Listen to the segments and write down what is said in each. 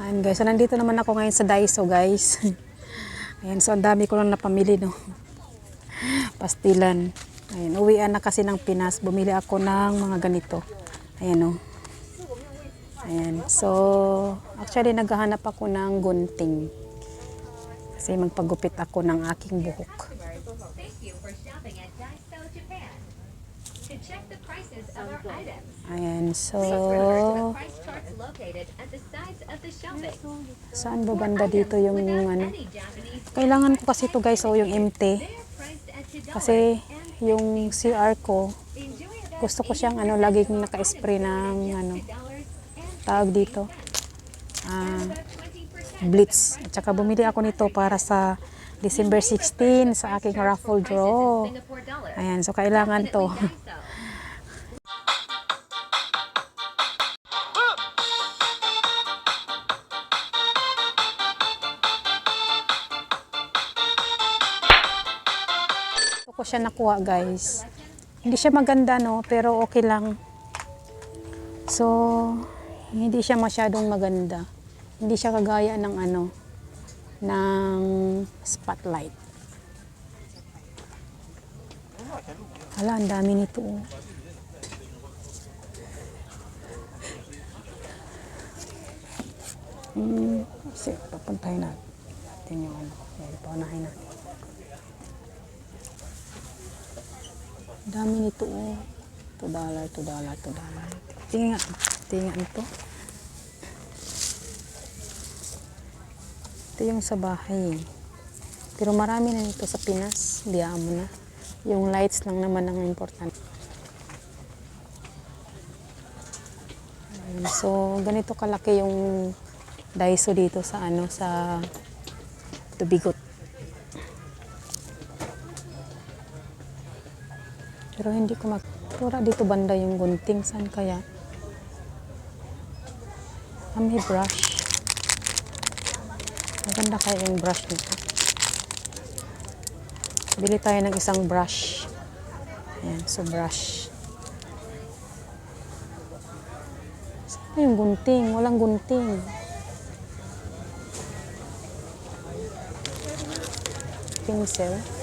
Ayan guys, so nandito naman ako ngayon sa Daiso guys. Ayan, so ang dami ko lang napamili no. Pastilan. Ayan, uwian na kasi ng Pinas. Bumili ako ng mga ganito. Ayan o. Ayan, so actually naghahanap ako ng gunting. Kasi magpagupit ako ng aking buhok. Prices of our items, Ayan, so saan ba banda dito yung ano? Kailangan ko kasi ito guys, so yung $2. Kasi yung CR ko, gusto ko siyang ano, laging naka-spray ng ano, $2 and tawag dito, ah, about 20% blitz. At saka bumili ako nito para sa December 16 sa aking raffle draw. Ayan, so kailangan to. Siya nakuha guys. Hindi siya maganda no, pero okay lang. So, hindi siya masyadong maganda. Hindi siya kagaya ng ano, ng spotlight. Hala, ang dami nito. oh. Hmm, kasi papuntahin natin. Yung ano. Paunahin natin. Dami nito oh. 2 dollar, 2 dollar, 2 dollar. Tingnan, tingnan ito. Ito yung sa bahay. Pero marami na nito sa Pinas. Biyaan mo na. Yung lights lang naman ang important. Ayun, So, ganito kalaki yung Daiso dito sa ano, sa Tubigot. Pero hindi ko mag... Tura dito banda yung gunting. Saan kaya? Ah, may brush. Maganda kaya yung brush nito. Bili tayo ng isang brush. Ayan, so brush. Saan yung gunting? Walang gunting. Pencil. Saan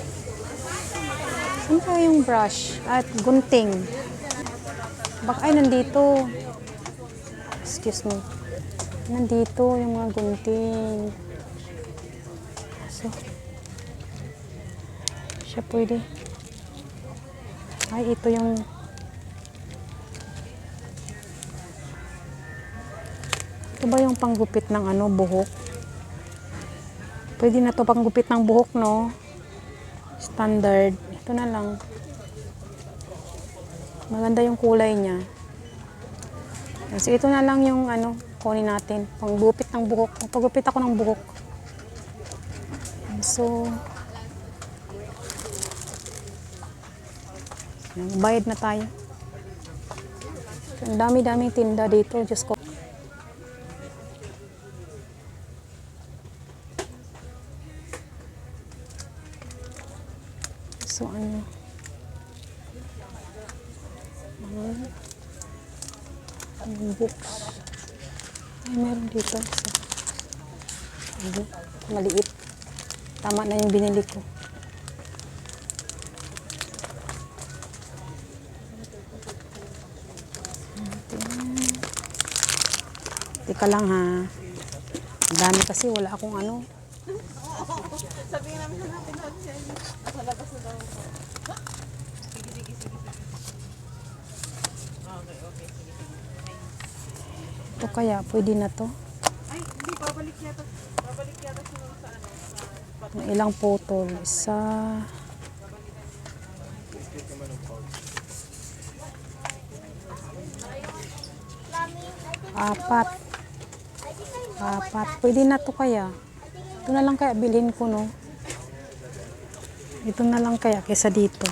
kaya yung brush at gunting? Baka ay nandito. Excuse me. Nandito yung mga gunting. So, siya pwede. Ay, ito yung Ito ba yung panggupit ng ano, buhok? Pwede na to panggupit ng buhok, no? Standard. Ito na lang. Maganda yung kulay niya. So, ito na lang yung ano, kunin natin. Panggupit ng buhok. Paggupit ako ng buhok. So, bayad na tayo. Ang dami-daming tinda dito. Diyos ko. Books. Ay, meron dito. Isa. Maliit. Tama na yung binili ko. Teka lang ha. Ang dami kasi wala akong ano. Ito kaya, pwede na to. Ay, hindi, babalik yata. Babalik yata sa ano. Sa, ilang putol. Isa. Apat. Apat. Pwede na to kaya. Ito na lang kaya bilhin ko, no? Ito na lang kaya kaysa dito.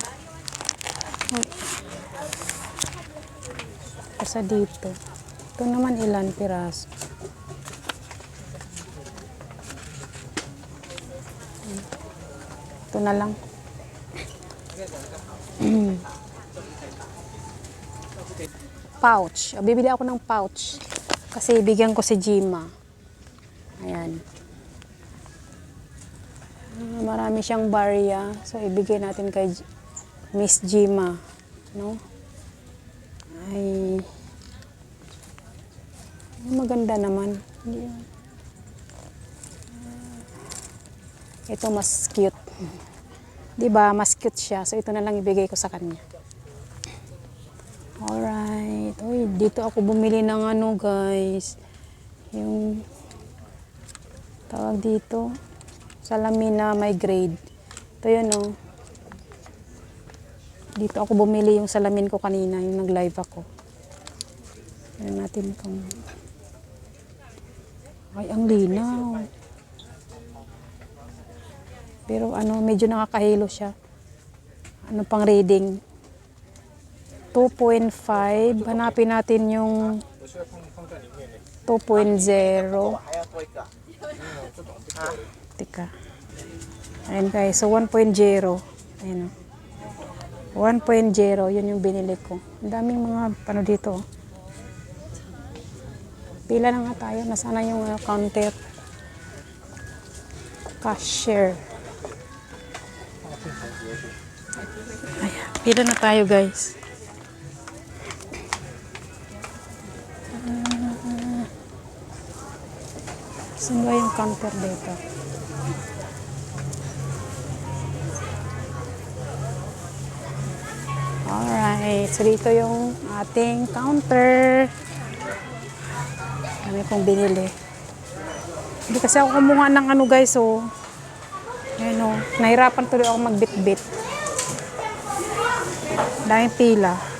Kaysa dito. Ito naman ilan piraso. Ito na lang. pouch. Bibili ako ng pouch. Kasi bigyan ko si Jima. Ayan. Marami siyang barya. So, ibigay natin kay Miss Jima. No? Ay. Maganda naman. Ito mas cute. 'Di ba? Mas cute siya. So ito na lang ibigay ko sa kanya. Alright. Uy, dito ako bumili ng ano, guys. Yung tawag dito. Salamin na may grade. Ito yun, oh. Dito ako bumili yung salamin ko kanina, yung nag-live ako. Tignan natin kung... Ay, ang linaw. Pero ano, medyo nakakahilo siya. Ano pang reading? 2.5. Hanapin natin yung 2.0. Tika. Ayan guys, so 1.0. Ayan o. 1.0, yun yung binili ko. Ang daming mga ano dito. Pila na nga tayo. Nasana yung ano, counter. Cashier. Ayan, pila na tayo guys. Saan ba yung counter dito? Alright, so dito yung ating counter. Kami kong binili. Hindi kasi ako kumuha ng ano guys, so Ayun o, nahirapan tuloy ako magbit-bit. Daming pila.